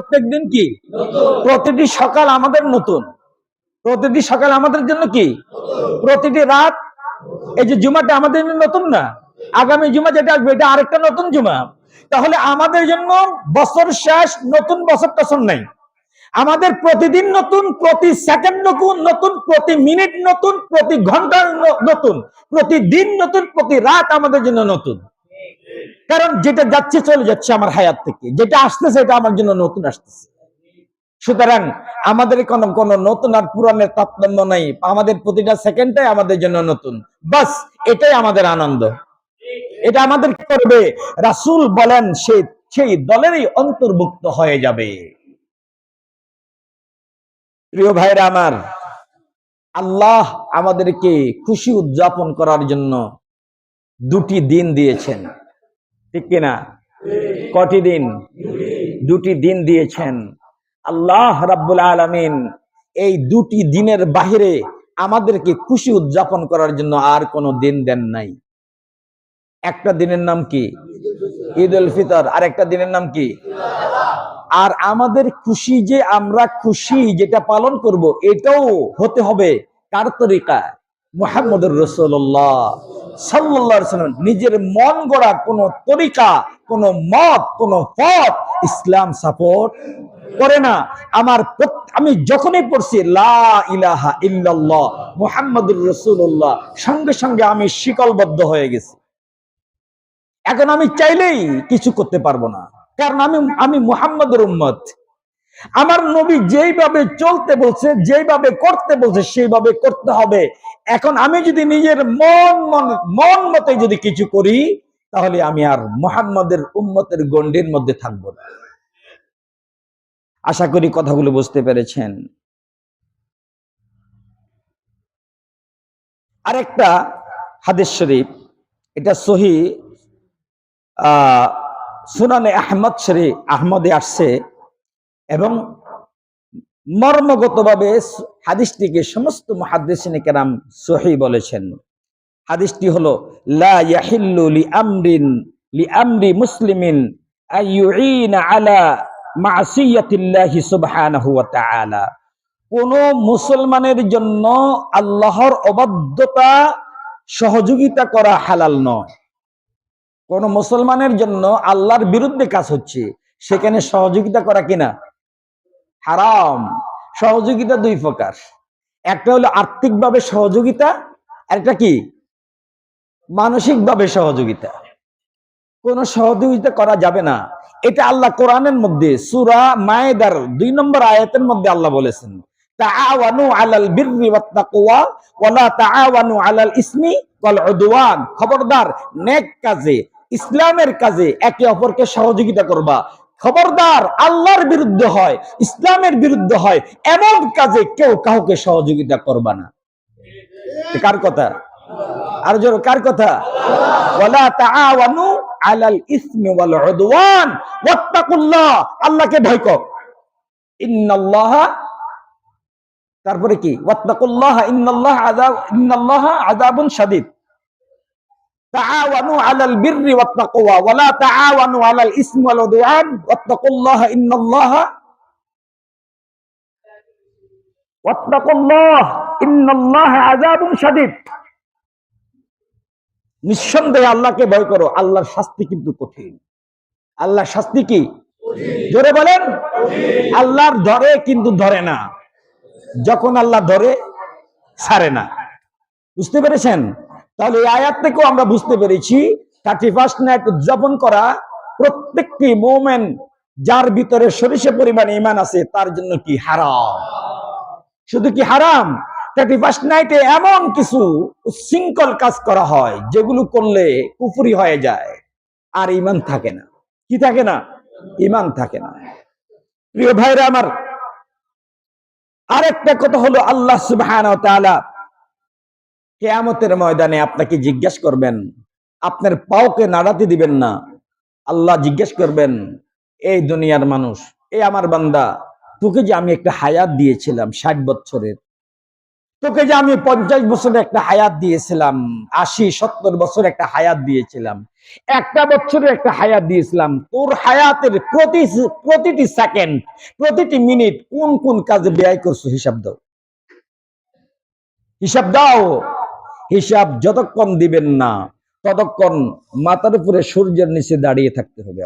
প্রত্যেক দিন কি? প্রতিটি সকাল আমাদের নতুন। প্রতিটি সকাল আমাদের জন্য কি? প্রতিটি রাত? এই যে জুমাটা আমাদের জন্য নতুন না? আগামী জুমা যেটা আসবে, এটা আরেকটা নতুন জুমা। তাহলে আমাদের জন্য বছর শেষ নতুন বছর টছর নেই। আমাদের প্রতিদিন নতুন, প্রতি সেকেন্ড নতুন নতুন, প্রতি মিনিট নতুন, প্রতি ঘণ্টা নতুন, প্রতিদিন নতুন, প্রতি রাত আমাদের জন্য নতুন। কারণ যেটা যাচ্ছে চলে যাচ্ছে আমার হায়াত থেকে। যেটা আসতেছে, এটা আমার জন্য নতুন আসতেছে। সুতরাং আমাদের কোনো কোনো নতুন আর পুরানের তারতম্য নাই। আমাদের প্রতিটা সেকেন্ডটাই আমাদের জন্য নতুন। বাস, এটাই আমাদের আনন্দ। এটা আমাদের করবে? রাসূল বলেন, সে, সেই দলেরই অন্তর্ভুক্ত হয়ে যাবে। প্রিয় ভাইরা আমার, আল্লাহ আমাদেরকে খুশি উদযাপন করার জন্য দুটি দিন দিয়েছেন। ঠিক কিনা? কটি দিন? দুটি দিন দিয়েছেন। আল্লাহ রাব্বুল আলামিন এই দুটি দিনের বাহিরে আমাদেরকে খুশি উদযাপন করার জন্য আর কোনো দিন দেন নাই। একটা দিনের নাম কি? ঈদ উল ফিতর। আর একটা দিনের নাম কি? আর আমাদের খুশি যে আমরা খুশি যেটা পালন করব, এটাও হতে হবে। কার তরিকা মুহাম্মদুর রসুল্লাহ সাল্লাহ নিজের মন গড়া কোন তরিকা, কোন মত, কোন পথ ইসলাম সাপোর্ট করে না। আমার আমি যখনই পড়ছি, লা ইলাহা ইল্লাল্লাহ রসুল্লাহ সঙ্গে সঙ্গে আমি শিকলবদ্ধ হয়ে গেছি। এখন আমি চাইলেই কিছু করতে পারব না, কারণ আমি আমি মুহাম্মদের উম্মত। আমার নবী যেইভাবে চলতে বলছে, যেইভাবে করতে বলছে, সেইভাবে করতে হবে। এখন আমি যদি নিজের মন মন মন মতে যদি কিছু করি, তাহলে আমি আর মোহাম্মদের উম্মতের গণ্ডির মধ্যে থাকব না। আশা করি কথাগুলো বুঝতে পেরেছেন। আরেকটা হাদিস শরীফ, এটা সহি সুনানে আহমদ শরীফ, আহমদে আসছে এবং মর্মগতভাবে হাদিসটিকে সমস্ত মুহাদ্দিসিন কেরাম সহি বলেছেন। হাদিসটি হলো, লা লি লি মুসলিমিন আলা কোন মুসলমানের জন্য আল্লাহর অবাধ্যতা, সহযোগিতা করা হালাল নয়। কোন মুসলমানের জন্য আল্লাহর বিরুদ্ধে কাজ হচ্ছে, সেখানে সহযোগিতা করা কিনা? হারাম। সহযোগিতা দুই প্রকার। একটা হলো আর্থিকভাবে সহযোগিতা একটা কি? মানসিকভাবে সহযোগিতা। কোন সহযোগিতা করা যাবে না। এটা আল্লাহ কোরআনের মধ্যে সুরা মায়েদার দুই নম্বর আয়াতের মধ্যে আল্লাহ বলেছেন খবরদার, নেক কাজে, ইসলামের কাজে একে অপরকে সহযোগিতা করবা। খবরদার আল্লাহর বিরুদ্ধে হয়, ইসলামের বিরুদ্ধে হয়, এমন কাজে কেউ কাউকে সহযোগিতা করবা না। কার কথা? আর জোর কার কথা? ওয়ালা তাআওয়ানু আলাল ইসমি ওয়াল উদওয়ান, ওয়াত্তাকুল্লাহ, আল্লাহকে ভয় কর। ইন্নাল্লাহা, তারপরে কি? ওয়াত্তাকুল্লাহ, ইন্নাল্লাহ আযাব ইন্নাল্লাহ আযাবুন শাদীদ। তাআওয়ানু আলাল বিররি ওয়াত তাকওয়া ওয়া লা তাআওয়ানু আলাল ইসমি ওয়াল উদওয়ান ওয়াত্তাকুল্লাহ ইন্নাল্লাহ ওয়াত্তাকুল্লাহ ইন্নাল্লাহ আযাবুন শাদীদ। নিঃসন্দেহে আল্লাহকে ভয় করো আল্লাহর শাস্তি কিন্তু কঠিন। আল্লাহর শাস্তি কি? জোরে বলেন আল্লাহর ধরে কিন্তু ধরে না। যখন আল্লাহ ধরে ছাড়ে না। বুঝতে পেরেছেন? তাহলে আয়াত থেকেও আমরা বুঝতে পেরেছি থার্টি ফার্স্ট নাইট উদযাপন করা প্রত্যেকটি মোমেন যার ভিতরে সরিষে পরিমাণ ইমান আছে, তার জন্য কি হারাম? শুধু কি হারাম? থার্টি ফার্স্ট নাইটে এমন কিছু উচ্ছৃঙ্খল কাজ করা হয়, যেগুলো করলে কুফুরি হয়ে যায়, আর ইমান থাকে না। কি থাকে না? ইমান থাকে না। প্রিয় ভাইরা আমার, আরেকটা কথা হলো আল্লাহ তাআলা কেয়ামতের ময়দানে আপনাকে জিজ্ঞেস করবেন, আপনার পাওকে নাড়াতে দিবেন না। আল্লাহ জিজ্ঞেস করবেন, এই দুনিয়ার মানুষ এই আমার বান্দা, তোকে যে আমি একটা হায়াত দিয়েছিলাম ষাট বছরের তোকে যে আমি পঞ্চাশ বছর একটা হায়াত দিয়েছিলাম, আশি, সত্তর বছর একটা হায়াত দিয়েছিলাম, একটা বছরে একটা হায়াত দিয়েছিলাম, তোর হায়াতের প্রতি প্রতিটি সেকেন্ড, প্রতিটি মিনিট কোন কোন কাজে ব্যয় করছ হিসাব দাও। হিসাব দাও। হিসাব যতক্ষণ দিবেন না, ততক্ষণ মাথার উপরে সূর্যের নিচে দাঁড়িয়ে থাকতে হবে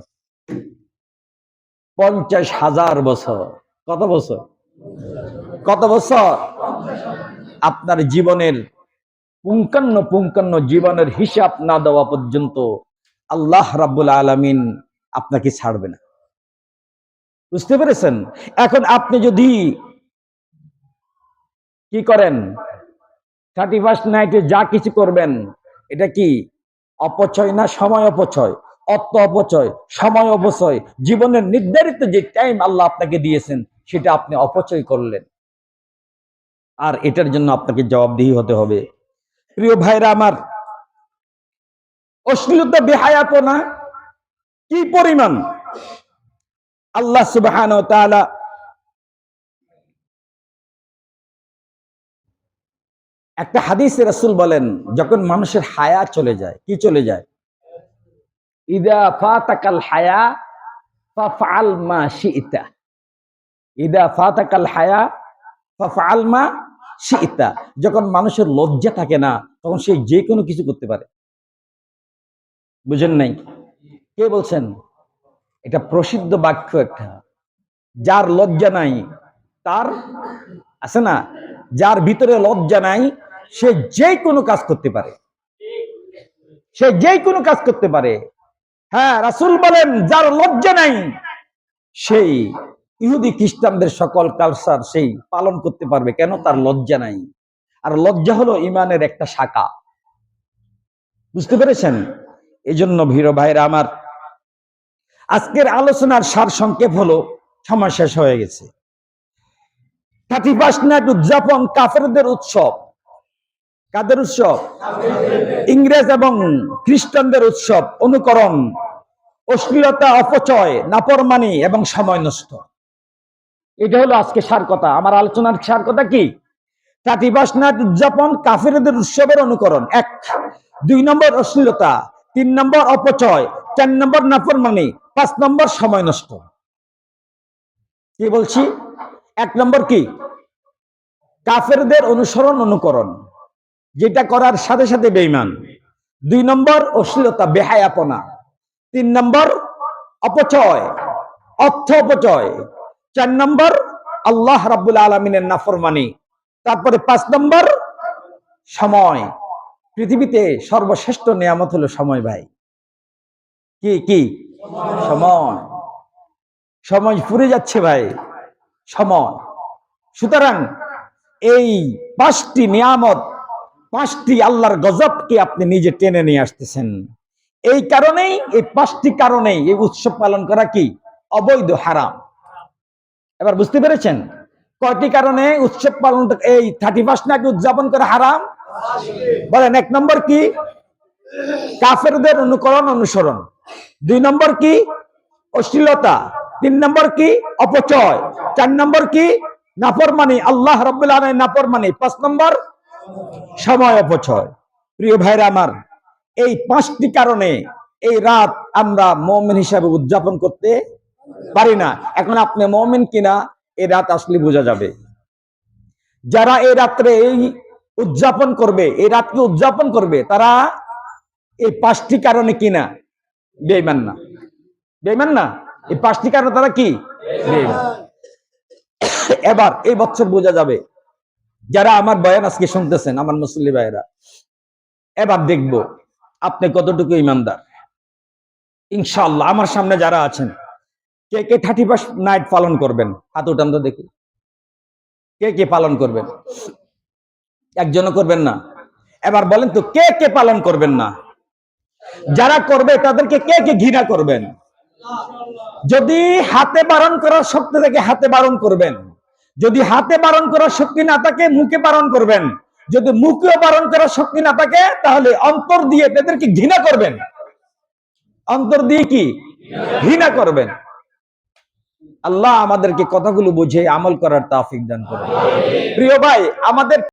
পঞ্চাশ হাজার বছর। কত বছর? কত বছর? আপনার জীবনের পুঙ্কান্ন পুঙ্কান্ন জীবনের হিসাব না দেওয়া পর্যন্ত আল্লাহ রাব্বুল আলামিন আপনাকে ছাড়বে না। বুঝতে পেরেছেন? এখন আপনি যদি কি করেন? থার্টি ফার্স্ট নাইটে যা কিছু করবেন, এটা কি? অপচয় না সময় অপচয়? অর্থ অপচয়, সময় অপচয়, জীবনের নির্ধারিত যে টাইম আল্লাহ আপনাকে দিয়েছেন, সেটা আপনি অপচয় করলেন। আর এটার জন্য আপনাকে জবাবদিহি হতে হবে। প্রিয় ভাইরা আমার, অশ্লীলতা বেহায়াপনা কি পরিমাণ? আল্লাহ সুবহান একটা হাদিসে রাসূল বলেন, যখন মানুষের হায়া চলে যায়, কি চলে যায়? ইদা ফাতাকাল হায়া ফাফআল মা শিইতা ইদা ফাতাকাল হায়া ফাফআল মা শিইতা যখন মানুষের লজ্জা থাকে না, তখন সে যে কোনো কিছু করতে পারে। বুঝেন নাই? কে বলছেন? এটা প্রসিদ্ধ বাক্য একটা। যার লজ্জা নাই, তার আছে না? যার ভিতরে লজ্জা নাই সে যে কোনো কাজ করতে পারে। সে যে কোনো কাজ করতে পারে। হ্যাঁ রাসূল বলেন, যার লজ্জা নাই, সেই ইহুদি খ্রিস্টানদের সকল কালচার সেই পালন করতে পারবে। কেন? তার লজ্জা নাই। আর লজ্জা হলো ইমানের একটা শাখা। বুঝতে পেরেছেন? এই জন্য ভীর ভাইরা আমার, আজকের আলোচনার সার সংক্ষেপ হলো, সময় শেষ হয়ে গেছে। থার্টি ফার্স্ট নাইট উদযাপন কাফেরদের উৎসব। কাদের উৎসব? ইংরেজ এবং খ্রিস্টানদের উৎসব অনুকরণ অশ্লীলতা অপচয় নাপরমানি এবং সময় নষ্ট। এটা হলো আজকে সার কথা আমার আলোচনার সার কথা কি? থার্টি ফার্স্ট নাইট উদযাপন কাফেরদের উৎসবের অনুকরণ। এক দুই নম্বর অশ্লীলতা তিন নম্বর অপচয় চার নম্বর নাফরমানি পাঁচ নম্বর সময় নষ্ট। কি বলছি? এক নম্বর কি? কাফেরদের অনুসরণ অনুকরণ। যেটা করার সাথে সাথে বেইমান দুই নম্বর, অশ্লীলতা, বেহায়াপনা। তিন নম্বর, অপচয়, অর্থ অপচয়। চার নম্বর, আল্লাহ রাব্বুল আলমিনের নাফরমানি। তারপরে পাঁচ নম্বর, সময়। পৃথিবীতে সর্বশ্রেষ্ঠ নিয়ামত হলো সময়, ভাই। কি কি? সময়। সময় ফুরে যাচ্ছে, ভাই। সময়। সুতরাং এই পাঁচটি নিয়ামত পাঁচটি আল্লাহর গজবকে আপনি নিজে টেনে নিয়ে আসতেছেন। এই কারণেই, এই পাঁচটি কারণেই এই উৎসব পালন করা কি? অবৈধ, হারাম। এবার বুঝতে পেরেছেন? কয়টি কারণে উৎসব পালন এই থার্টি ফার্স্ট নাইট উদযাপন করা হারাম? বলেন, এক নম্বর কি? কাফেরদের অনুকরণ, অনুসরণ। দুই নম্বর কি? অশ্লীলতা। তিন নম্বর কি? অপচয়। চার নম্বর কি? নাফরমানি। আল্লাহ আলমের নাফরমানি। পাঁচ নম্বর? সময় অপচয়। প্রিয় ভাইরা আমার, এই পাঁচটি কারণে এই রাত আমরা মমিন হিসাবে উদযাপন করতে পারি না। এখন আপনি মমিন কিনা, এই রাত আসলে বোঝা যাবে। যারা এই রাত্রে এই উদযাপন করবে, এই রাতকে উদযাপন করবে, তারা এই পাঁচটি কারণে কিনা? বেইমান না। বেইমান না? এই পাঁচটি কারণে তারা কি? এবার এই বছর বোঝা যাবে যারা আমার বয়ান আজকে শুনতেছেন, আমার মুসল্লি ভাইয়েরা, এবার দেখব আপনি কতটুকু ইমানদার। ইনশাল্লাহ আমার সামনে যারা আছেন, কে কে থার্টি ফার্স্ট নাইট পালন করবেন? হাত উঠান তো দেখি। কে কে পালন করবেন? একজনও করবেন না। এবার বলেন তো, কে কে পালন করবেন না? যারা করবে, তাদেরকে কে কে ঘৃণা করবেন? যদি হাতে বারণ করার শক্তি থেকে হাতে বারণ করবেন যদি হাতে বারণ করার শক্তি না থাকে, মুখে বারণ করবেন। যদি মুখেও বারণ করার শক্তি না থাকে, তাহলে অন্তর দিয়ে তাদেরকে ঘৃণা করবেন। অন্তর দিয়ে কি? ঘৃণা করবেন। আল্লাহ আমাদেরকে কথাগুলো বুঝে আমল করার তাফিক দান করবেন প্রিয় ভাই, আমাদের